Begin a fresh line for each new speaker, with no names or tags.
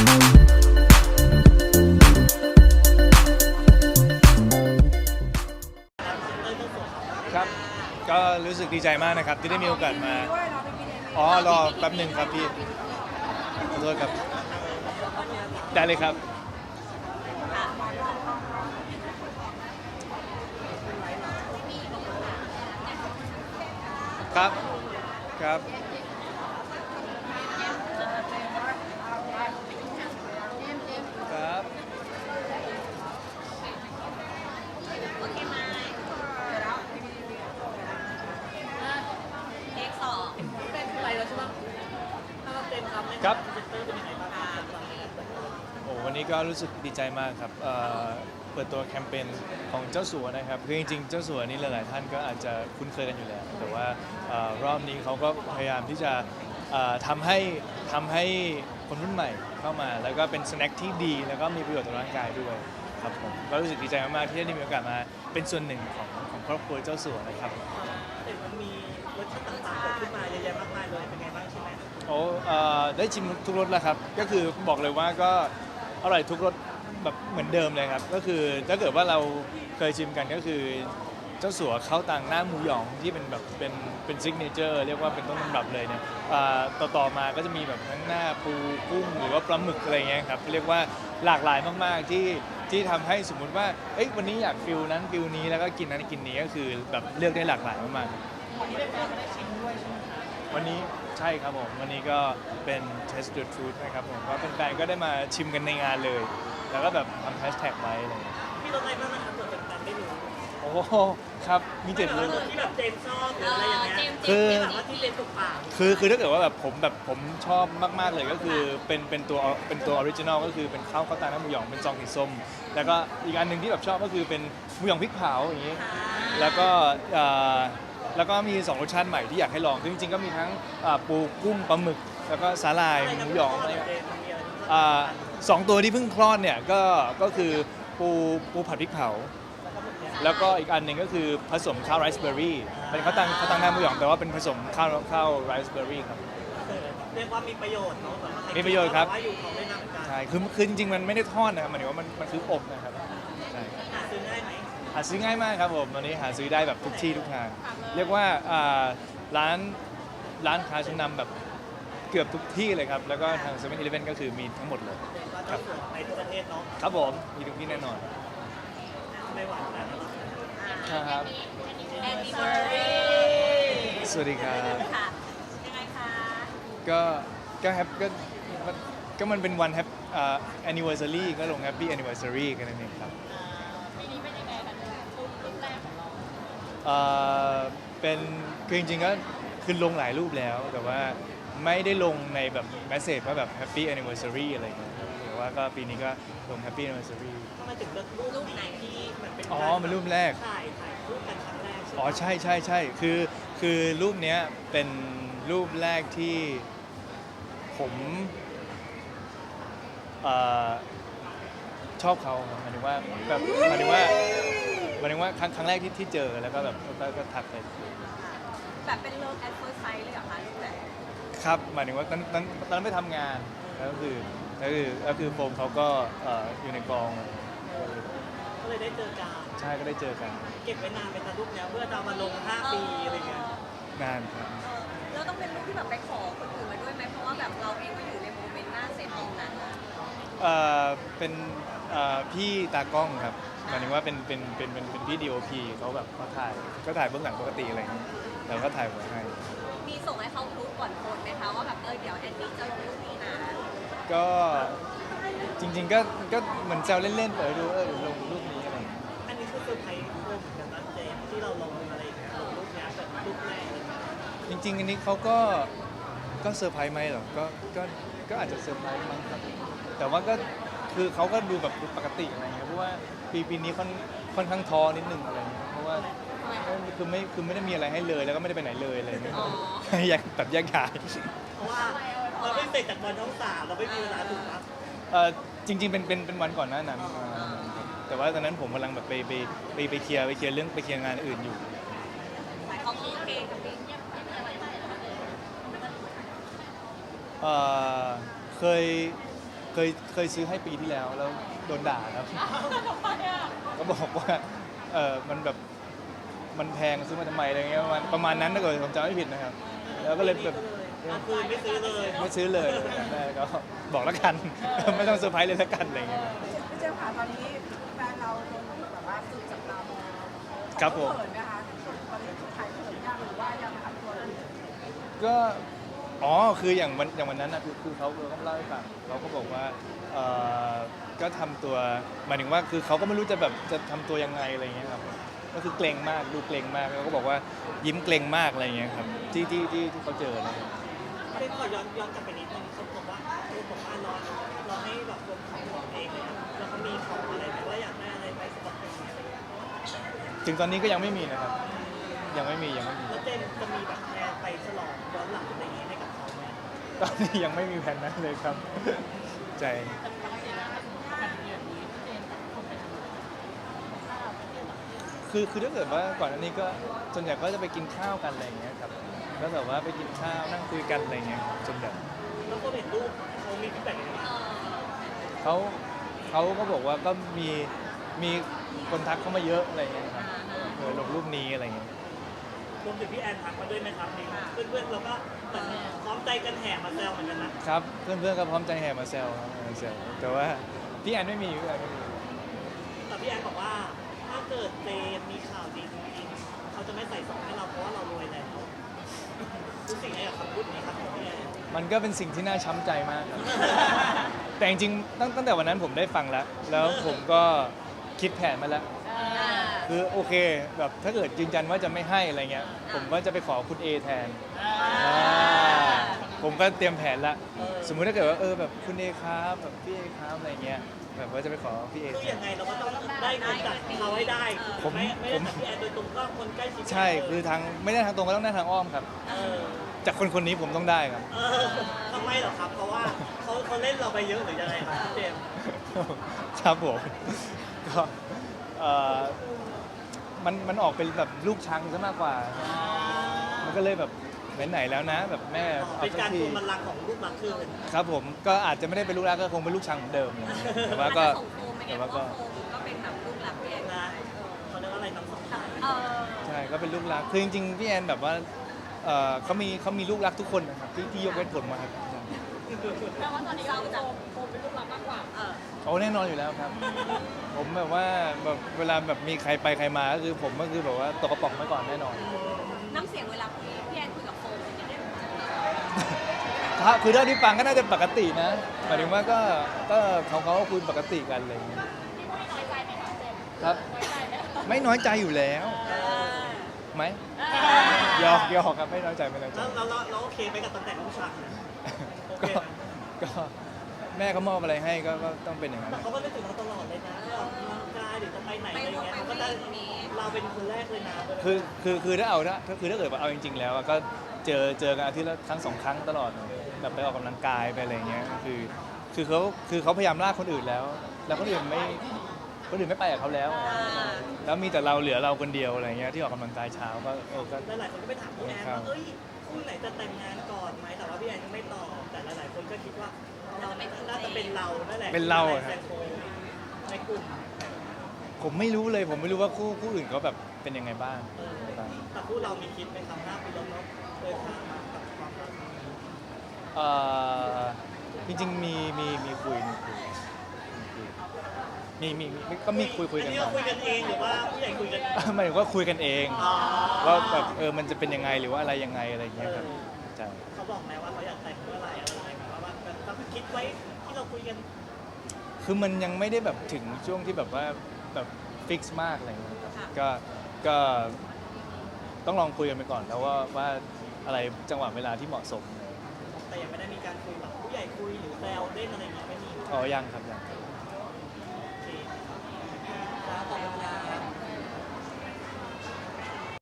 ครับ ก็รู้สึกดีใจมากนะครับ ที่ได้มีโอกาสมา อ๋อ รอแป๊บหนึ่งครับพี่ ขอโทษครับ ได้เลยครับ ครับ ครับ ครับ
เทคสอง
เป็นไรแล้วใช่ไหมถ้าเราเต็มครับใน
ครับ
พรีเซนเตอร์เป็นยังไงบ้างครับสำหรับ วันนี้
โอ้วันนี้ก็รู้สึกดีใจมากครับเอ่อเปิดตัวแคมเปญของเจ้าสัวนะครับคือจริงๆ เจ้าสัวนี่หลายๆท่านก็อาจจะคุ้นเคยกันอยู่แล้ว แต่ว่าเอ่อรอบนี้เขาก็พยายามที่จะเอ่อทำให้ทำให้คนรุ่นใหม่เข้ามา แล้วก็เป็นสแน็คที่ดี แล้วก็มีประโยชน์ต่อร่างกายด้วยครับผมก็รู้สึกดีใจมากๆที่ได้มีโอกาสมาเป็นส่วนหนึ่งของของครอบครัวเจ้าสัวนะครับ
เห็นมันมีรสชาติต่างๆเกิดขึ้นมาเยอะแยะมากมาย
โอ้เอ่อได้ชิมทุกรสแล้วครับ ก็คือบอกเลยว่าก็อร่อยทุกรสแบบเหมือนเดิมเลยครับ ก็คือถ้าเกิดว่าเราเคยชิมกันก็คือ เจ้าสัวข้าวตังหน้าหมูหยองที่เป็นแบบเป็นเป็นซิกเนเจอร์เรียกว่าเป็นต้นตำรับเลยเนี่ยต่อต่อมาก็จะมีแบบทั้งหน้าปูกุ้งหรือว่าปลาหมึกอะไรเงี้ยครับเรียกว่าหลากหลายมากๆที่ที่ทำให้สมมุติว่าเอ้ยวันนี้อยากฟิลนั้นฟิลนี้แล้วก็กินนั้นกินนี้ก็คือแบบเลือกได้หลากหลายมากๆ
วันนี้ได้เจอมาได้ชิม วยใช่ไหมคะ
วันนี้ใช่ครับผม วันนี้ก็เป็น Test the Truth นะครับผมว่าแฟนๆก็ได้มาชิมกันในงานเลย แล้วก็แบบทำแฮชแท็กไว้อะไรอย่างเงี้ย
พี่รสอะไรบ้างนะครับเผื่อเป็นการได้รู้
โอ้โหครับมีเจ็ดเลย
ที่แบบเจมส์ชอบหรืออะไรอย่างเงี้ย
คือ
แบบว่าที่เล่นถูกปาก
คือคือถ้าเกิดว่าแบบผมแบบผมชอบมากๆเลยก็คือเป็นเป็นตัวเป็นตัวออริจินอลก็คือเป็นข้าวข้าวตาลน้ำหมูหยองเป็นซองสีส้ม แล้วก็อีกอันหนึ่งที่แบบชอบก็คือเป็นหมูหยองพริกเผาอย่างนี้ แล้วก็เอ่อ แล้วก็มีสองรสชาติใหม่ที่อยากให้ลองคือจริงๆก็มีทั้งอ่าปูกุ้งปลาหมึก แล้วก็สาหร่ายหมูหยองอะไร
เจมส์มันมีอะไรที่
อ่าสองตัวที่เพิ่งคลอดเนี่ยก็ก็คือปูปูผัดพริกเผา แล้วก็อีกอันหนึ่งก็คือผสมข้าวไรซ์เบอร์รี่เป็นข้าวตังข้าวตังหน้าหมูหยองแต่ว่าเป็นผสมข้าวข้าวไรซ์เบอร์รี่ครับ
เรียกว่ามีประโยชน์เนาะสำหรับใค
มีประโยชน์ครับ
ว่าอยู่ของได้นานเหมือนกัน
ใช่คือคือจริงๆ มันไม่ได้ทอดนะครับหมายถึงว่ามันมันคืออบนะครับใช่
หาซื้อง่ายไหม
หาซื้อง่ายมากครับผมตอนนี้หาซื้อได้แบบทุกที่ทุกทาง เรียกว่าอ่าร้านร้านค้าชั้นนำแบบเกือบทุกที่เลยครับ แล้วก็ทางเซเว่นอีเลฟเว่นก็คือมีทั้งหมดเลย
ก็จะส่วนในทั่วประเทศเนาะ
ครับผมมีทุกที่แน่นอน
ไม่หวานแต่ละ
ครับ
แอนนิเวอร์รี่
สวัสดีครับ
ค่ะยังไงคะ
ก็ก็แฮปก็ก็มันเป็นวันแฮปอ่า anniversary ก็ลง happy anniversary กันนั่นเองครับ
ปีนี้เป็นยังไงกันรุ่นรุ่นแรกของเรา
เอ่อเป็นคือจริงๆก็คือลงหลายรูปแล้ว แต่ว่าไม่ได้ลงในแบบแมสเซจว่าแบบ happy anniversary อะไรอย่างเงี้ยครับแต่ว่าก็ปีนี้ก็ลง happy anniversary
ทำไมถึงเลือกรูปไหนที่มันเป็น
อ๋อมันรูปแรก
ถ่ายถ่ายรูปกันครั้งแรกใช่ไหม
อ๋อใช่ใช่ใช่คือคือรูปเนี้ยเป็นรูปแรกที่ผมเอ่อชอบเขาหมายถึงว่าแบบหมายถึงว่า หมายถึงว่าครั้งครั้งแรกที่ที่เจอแล้วก็แบบก็ก็ทักไป
แบบเป็นเลิฟแอดเฟิร์สไซส์เลยเหรอคะรูปแบบ
ครับหมายถึงว่าตอนตอนตอนนั้นไปทำงานแล้วก็คือก็คือก็คือโฟมเขาก็เอ่ออยู่ในกอง
ก็เลยได้เจอกัน
ใช่ก็ได้เจอกัน
เก็บไว้นานเป็นรูปเนี้ยเพื่อจะเอามาลง 5 ปีอะไรเงี้ย
นานครับ
เออแล้วต้องเป็นรูปที่แบบไปขอคนอื่นมาด้วยไหมเพราะว่าแบบเราเองก็อยู่ในโมเมนต์หน้าเซตตรงนั้นอะ
เอ่อเป็น เอ่อพี่ตากล้องครับหมายถึงว่าเป็นเป็นเป็นเป็นเป็นพี่ดีโอพีเขาแบบเขาถ่ายก็ถ่ายเบื้องหลังปกติอะไรอย่างเงี้ยแต่ก็ถ่ายไว้ให้
มีส่งให้เขารู้ก่อนโพสต์ไหมคะว่าแบบเออเดี๋ยวแอนนี่จะลงรูปนี้นะ
ก็จริงๆก็ก็เหมือนแซวเล่นๆเปิดดูเออเดี๋ยวลงรูปนี้อะไรอย่างเงี้ย
อันนี้คือเซอร์ไพรส์โฟมเหมือนกันนะเจมส์ที่เราลงอะไรอย่างเงี้ยลงรูปเนี้ยแบบรูปแรกเลยนะ
จริง ๆ อันนี้เขาก็ก็เซอร์ไพรส์ไหมเหรอก็ก็ก็อาจจะเซอร์ไพรส์มั้งครับแต่ว่าก็ คือเขาก็ดูแบบดูปกติอะไรเงี้ยเพราะว่าปีปีนี้ค่อนค่อนข้างท้อนิดนึงอะไรเงี้ยเพราะว่า
ทำไม
ก็คือไม่คือไม่ได้มีอะไรให้เลยแล้วก็ไม่ได้ไปไหนเลยอะไรเงี้ย
อ๋อ
แยกแบบแยกย้าย
เพราะว่าเราไม่เสร็จจากบอลช่องสามเราไม่มีเวลาถูกปะ
เอ่อจริง ๆ เป็นเป็นเป็นวันก่อนหน้านั้นอ่าแต่ว่าตอนนั้นผมกำลังแบบไปไปไปไปเคลียร์ไปเคลียร์เรื่องไปเคลียร์งานอื่นอยู่
หมายเขาคือโอเคกับพี่
เอ่อเคย เคยเคยซื้อให้ปีที่แล้วแล้วโดนด่าครับ ก็บอกว่าเออมันแบบมันแพงซื้อมาทำไมอะไรเงี้ยประมาณประมาณนั้นถ้าเกิดผมจำไม่ผิดนะครับ แล้วก็เลยแบบ
เอาคืนไม่ซื้อเลย
ไม่ซื้อเลยแม่ก็บอกแล้วกัน ไม่ต้องเซอร์ไพรส์เลยแล้วกันอะไรเงี้ย
พี่เจมส์ค่ะตอนนี้แฟนเราโดนแบบว่าสื่อจับตามอง
ครับผม
เขินไหมคะตอนนี้ใครเขินยังหรือว่ายังทำตัวอยู่
ก็ อ๋อคืออย่างวันอย่างวันนั้นนะคือคือเขาเขาเล่าให้ฟังเขาก็บอกว่าเออก็ทำตัวหมายถึงว่าคือเขาก็ไม่รู้จะแบบจะทำตัวยังไงอะไรเงี้ยครับก็คือเกรงมากดูเกรงมากแล้วก็บอกว่ายิ้มเกรงมากอะไรเงี้ยครับที่ที่ที่ที่เขาเจอนะครับ
ไม่ขอย้อนย้อนกลับไปนิดนึงเขาบอกว่าเขาบอกว่าร้อนเราให้แบบรวมของของเองเลยนะแล้วเขามีของอะไรไหมว่าอยากได้อะไรไปสำหรับเป็นอะไรอย่างเงี้ย
ถึงตอนนี้ก็ยังไม่มีนะครับ ยังไม่มียังไม่มี
แล้วเจมส์จะมีแบบแพลนไปฉลองย้อนหลังอะไร
ตอนนี้ยังไม่มีแผนนั้นเลยครับ ใจ คือคือถ้าเกิดว่าก่อนอันนี้ก็ส่วนใหญ่ก็จะไปกินข้าวกันอะไรอย่างเงี้ยครับแล้วแบบว่าไปกินข้าวนั่งคุยกันอะไรอย่างเงี้ยครับส่วนใหญ่
แล้วก็เห็นรูปเขามีฟีดแบ็กยังไงบ้าง
เขาเขาก็บอกว่าก็มีมีคนทักเข้ามาเยอะอะไรเงี้ยครับเออลงรูปนี้อะไรเงี้ย
รวมถึงพี่แอนทักมาด้วยไหมครับนี่เพื่อนๆเราก็เหมือนพร้อมใจกันแห่มาแซวเหมือนกันนะ ครับ
เพื่อนๆก็พร้อมใจแห่มาแซวครับมาแซวแต่ว่าพี่แอนไม่มีพี่แอนไม่มี
แต่พี่แอนบอกว่าถ้าเกิดเจมส์มีข่าวดีจริงๆเขาจะไม่ใส่ซองให้เราเพราะว่าเรารวยแล้วรู้สึกไงกับคำพูดนี้ครับของพี่แอน
มันก็เป็นสิ่งที่น่าช้ำใจมากครับ แต่จริงๆตั้งตั้งแต่วันนั้นผมได้ฟังแล้ว แล้วผมก็คิดแผนมาแล้ว คือโอเคแบบถ้าเกิดยืนยันว่าจะไม่ให้อะไรเงี้ย ผมก็จะไปขอคุณเอแทนอ่าผมก็เตรียมแผนละ สมมุติถ้าเกิดว่าเออแบบคุณเอครับแบบพี่เอครับอะไรเงี้ยแบบว่าจะไปขอพี่เอ
คือ
แท
ยั
น
งไงเราก็ต้องได้เงินจากเขาให้ได้
ผม
ไม่ไม่ได้
ผม
จากพี่แอนโดยตรงก็คนใกล้ชิด
ใช่คือทางไม่ได้ทางตรงก็ต้องได้ทางอ้อมครับ
เออ
จากคนคนนี้ผมต้องได้ครับ
เออทำไมเหรอครับ เพราะว่าเขาเขาเล่นเราไปเยอะหรือยังไงครับพี่เจมส์
ครับผมก็เอ่อ มันมันออกเป็นแบบลูกช้างซะมากกว่า มันก็เลยแบบไหนๆแล้วนะ แบบแม่เอา
เป็น
สัก
การ
ที
ทวงบัลลังก์ของลูกรักคืน
ครับผมก็อาจจะไม่ได้เป็นลูกรักก็คงเป็นลูกช้างเหมือนเดิมแต่ว่าก็
ส่งโฟมไปไง
แต่
เพ
ว่า
ราะ
ก็
ว่าโฟมก็เป็นแบบลูกหลักพี่แอน
นะเขาเรียกว่าอะไรน้ำสองสาย
เออ
ใช่ก็เป็นลูกรักคือจริงๆพี่แอนแบบว่าเอ่อเขามีเขามีลูกรักทุกคนนะครับที่ที่ยกเว้นผมมาครับ
แปลว่าตอนนี้เราจะโฟมเป็นลูกหลักมากกว่าเออ
โอ้แน่นอนอยู่แล้วครับ ผมแบบว่าแบบเวลาแบบมีใครไปใครมาก็คือผมก็คือแบบว่าตกกระป๋องไว้ก่อนแน่นอน
น้ำเสียงเวลาคุยพี่แอนคุยกับโฟมเป็นยังไง
ถ้าคือเท่าที่ฟังก็น่าจะปกตินะหมายถึงว่าก็ก็เขาเขาก็คุยปกติกันอะไรอย่างเงี้ยครับไม่น้อยใจอยู่แล้วไหมหยอกหยอกครับไม่น้อยใจไม่น้อยใจ
แล้วเราเราโอเคไหมกับตำแหน่งลูกชายนะโอเค
ก็
นะ
ก็แม่เขามอบอะไรให้ก็ก็ต้องเป็นอย่างนั้น
แต่เขาก็นึกถึงเราตลอดเลยนะว่าออกกำลังกายหรือจะไปไหนอะไรเงี้ยเขาก็จะเราเป็นคนแรกเลยนะ
คือคือคือถ้าเอาถ้าถ้าคือถ้าเกิดว่าเอาจริง ๆ แล้วอะก็เจอเจอกันอาทิตย์ละครั้งสองครั้งตลอดแบบไปออกกำลังกายไปอะไรอย่างเงี้ยคือ คือเขาคือเขาพยายามลากคนอื่นแล้ว แล้วคนอื่นไม่คนอื่นไม่ไปกับเขาแล้วแล้วมีแต่เราเหลือเราคนเดียวอะไรเงี้ยที่ออกกำลังกายเช้าก็โอ้ก็
หลายๆคนก็ไปถามพี่แอนว่าเอ้ย คู่ไหนจะแต่งงานก่อนไหมแต่ว่าพี่แอนยังไม่ตอบแต่หลายๆคนก็คิดว่าเราน่าจะเป็นเรานั่นแหละ
เป็นเราอะ
แซงโคในกลุ่ม
ผมไม่รู้เลยผมไม่รู้ว่าคู่คู่อื่นเขาแบบเป็นยังไงบ้าง
เออแต่คู่เรามีคิดไหมครับหน้าปีแล้วเนาะเดินทางมากับความรัก
เอ่อจริงๆมีมีมีคุยมีคุย มีมีมีก็มีคุยคุย
อั
กันน
นี้
บ้า
เรา
ง
คุยกันเองหรือว่าผู้ใหญ่คุยกัน
หมายถึงว่าคุยกันเอง
อ๋อ
ว่าแบบเออมันจะเป็นยังไงหรือว่าอะไรยังไงอะไรอย่างเงี้ยครับใช่
เขาบอกไหมว่าเขาอยากแต่งเมื่อไหร่อะไรอย่างเงี้ยว่าแบบเขาคิดไว้ที่เราคุยกัน
คือมันยังไม่ได้แบบถึงช่วงที่แบบว่าแบบฟิกซ์มากอะไรอย่างเงี้ยครับก็ก็ต้องลองคุยกันไปก่อนแล้วว่าว่าอะไรจังหวะเวลาที่เหมาะสม
แต่ยังไม่ได้มีการคุยแบบผู้ใหญ่คุยหรือแซวเล่นอะไรอย่างเงี้ยไม่มี
อ๋อยังครับยัง
โอเคครับ 然后宝